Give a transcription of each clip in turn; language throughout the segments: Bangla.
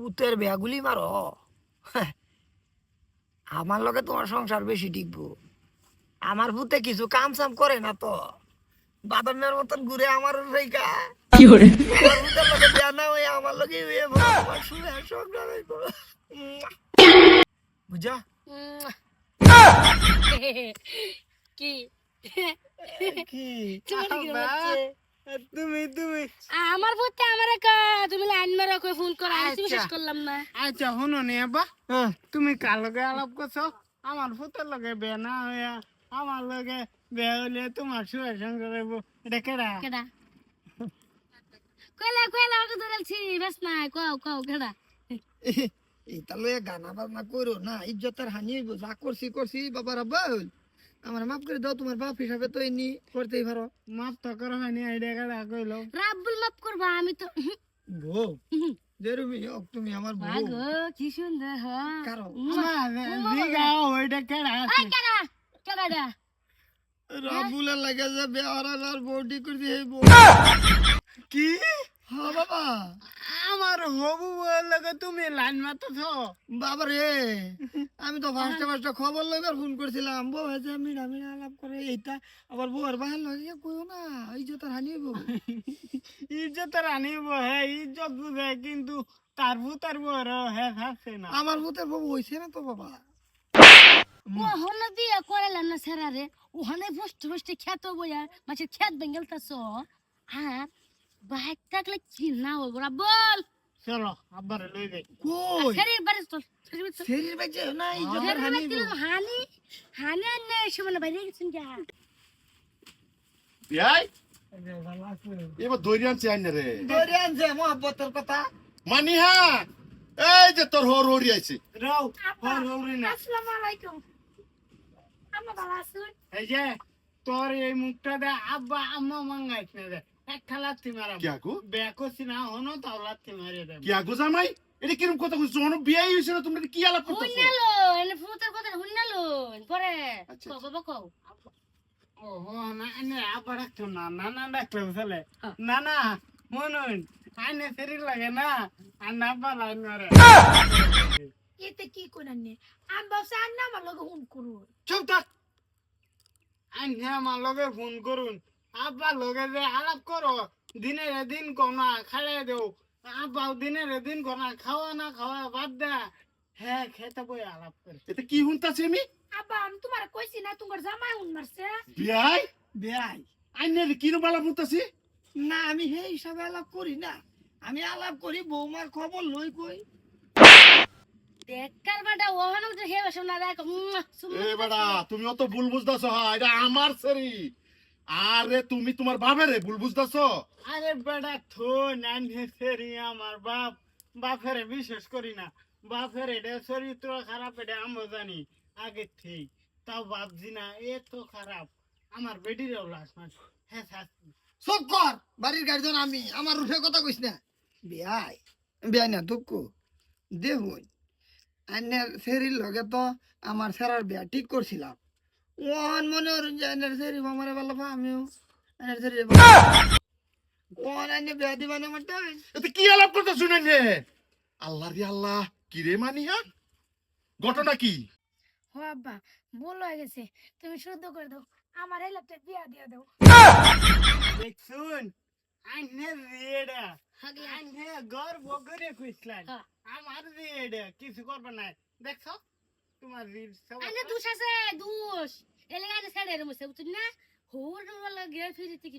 পুতের বেগুলি মারো। আমার লগে তোমার সংসার বেশি টিকবো। আমার পুতে কিছু কাম সাম করে না তো। বাদামের মতন ঘুরে আমার রেখা। আমার লগে হয়ে আমার বিশ্বাস করলাম না। আচ্ছা শুনো নি আব্বা। হ্যাঁ তুমি কার লগে আলাপ করছ আমার ফুতের লগে বিয়া না হইয়া আমার লগে বিয়া হইলে তোমার শুয়ে সঙ্গে রইব। এটা কেডা? কেডা? কইলা কইলা ওকে ধরেছি বেশ না কও কও কেডা? গানা বাজনা করো না ইজ্জতের হানি হইব যা করছি করছি বাবার আব্বাল আমার মাফ করে দাও তোমার বাপ হিসাবে তো এনি করতেই পারো। মাপ তো করো হয়নি এটা কেডা কইলো? রাব্বুল মাফ করবা আমি তো বউ হোক তুমি আমার বউ। কি সুন্দর কারও আমার দিগাও ওইটা কেডা আছে কেডা কেডা রাবুলের লাগে আর করে দিয়ে কি? হ্যাঁ বাবা। আমার হবু লগে তুমি লাইন মারতেছো? বাবা রে আমি তো ফার্স্টে ফার্স্টে খবর লইবার ফোন করছিলাম। বউ হয়েছে মিনা মিনা আলাপ করে এইটা। আবার বউয়ের বাহার লগে কইও না ইজ্জতের হানি হইব ইজ্জত রানিব হ্যাঁ ইজ্জত বুঝে কিন্তু তার ভূতার বউর হ্যাঁ থাকছে না। আমার ভূতের বউ হইছে না তো বাবা। ও হল বিয়ে করালাম না সেরারে। ওখানে বসতে বসতে খেত বইয়া মাছের খেত বেঙ্গল তাছ হ্যাঁ বাইক থাকলে কি না হইব বল? চলো আব্বারে লই যাই। কই? শরীর বাড়ি চল শরীর বাজে না ইজ্জতের শরীর হানি বাড়ি হইব চল, হানি হানি আনে সমান বাইরে গেছেন যা বিয়াই এবার দৈরি আনছি আইন রে। আনছে মহব্বতের কথা। মানি হ্যাঁ এই যে তোর হর হরি আইছে। রাও হর হরি না। আসসালামু আলাইকুম। ভালো এই যে তোর এই মুখটা দে আব্বা আম্মা মাঙ্গাইছ না কি আগু? বেকসি না হনো তাও লাত্তি মারি দে কি আগু জামাই? এটা কিরম কথা কইছো? যখন বিয়াই হইছে না তোমরা কি আলাপ করতেছো? এনে ফুতের কথা হুন্নালো পরে। আচ্ছা। কও কও না নে না না না ডাকতো চলে। না না মনুন আইনে সেরি লাগে না আর না এতে কি নে আমি ভাবছি আর না আমার লগে হুন করুন। চুপ থাক। আইনে আমার লগে ফোন করুন। আব্বা লগে যে আলাপ করো দিনের দিন কোনা খাইয়ে দেও। আব্বা দিনের দিন কোনা খাওয়া না খাওয়া বাদ দে। হ্যাঁ খেতে বই আলাপ করে। এটা কি হুনতাছি আমি? আব্বা আমি তোমার কইছি না তোমার জামাই হুন মারছে। বিয়াই? বিয়াই। বেয়াই আইনের কিরম আলাপ হুনতাছি না আমি সেই হিসাবে আলাপ করি না। আমি আলাপ করি বৌমার খবর লই কই। দেখার বাটা ওহানো তো হে বসে না দেখ এ বেড়া তুমি অত ভুল বুঝতাছো হ্যাঁ এটা আমার সেরি আরে তুমি তোমার বাবারে ভুল বুঝতাছো? আরে বেটা থো নান সেরি আমার বাপ। বাপের বিশেষ করি না। বাপের এটা চরিত্র খারাপ এটা আমরা জানি। আগে ঠিক তাও ভাবছি না এত খারাপ। আমার বেটিরও লাশ মাস হ্যাঁ সব কর বাড়ির গার্জন আমি আমার রুখে কথা কইস না। বিয়াই বিয়াই না দুঃখ। দেখুন আইনের সেরির লগে তো আমার সেরার বিয়া ঠিক করছিলাম। ওন মনে হরুন যে আইনের সেরি মামারে ভালো পা আমিও আইনের সেরি কোন আইনে বিয়া দিবানে আমার টাইম এতে কি আলাপ করতেছো না? রে আল্লাহ রে আল্লাহ কি রে মানি হ্যাঁ ঘটনা কি? ও আব্বা ভুল হয়ে গেছে। তুমি শুদ্ধ করে দাও। আমার এই লোকটা বিয়া দিয়ে দাও। দেখছুন আইনে রেডা। আইনে গর্ব করে খুঁজলেন। আমার রেডা কিছু করবে না দেখছ? তোমার রিল সব আইনে দোষ আছে দোষ। এলে গাড়ি ছেড়ে রে মুছে বুঝছিস না হোর বলা গে ফিরিতে কি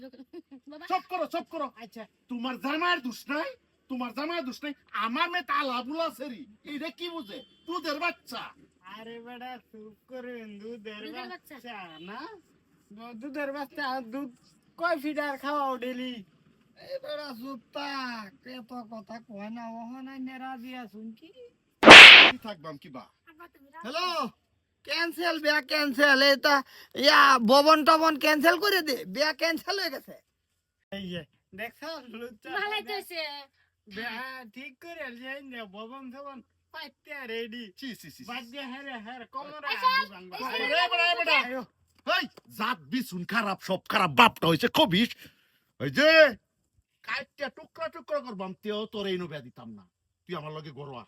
বাবা চপ করো চপ করো আচ্ছা তোমার জামাইয়ের দোষ নাই তোমার জামাইয়ের দোষ নাই আমার মেয়ে তালা বুলা সেরি এটা কি বুঝে দুধের বাচ্চা আরে বেটা চুপ করুন দুধের বাচ্চা। না দু- দুধের বাচ্চা দুধ কয় ফিটার খাওয়াও ডেলি এবারে সুপ্তা এত কথা কয় না ওহন আইনে রাজি আছুন কি কি থাকবাম কিবা আব্বা হ্যালো ক্যান্সেল বিয়া ক্যান্সেল এটা ইয়া ভবন টবন ক্যান্সেল করে দে বিয়া ক্যান্সেল হয়ে গেছে। এই যে দেখছ লুচ্চা ভালোই তো হইছে হ্যাঁ ঠিক করে যাই না ভবন সবন পাইতে রেডি চি চি চি বাদ্যে হেরে হের কোমরে এই এই রে বেড়া, বেড়া। আয়ো, এই জাত বিছুন খারাপ সব খারাপ বাপটা হইছে খবিস ওই যে কাইটটা টুকরা টুকরা করবাম তেও তোর এই নবে দিতাম না। তুই আমার লগে গরোয়া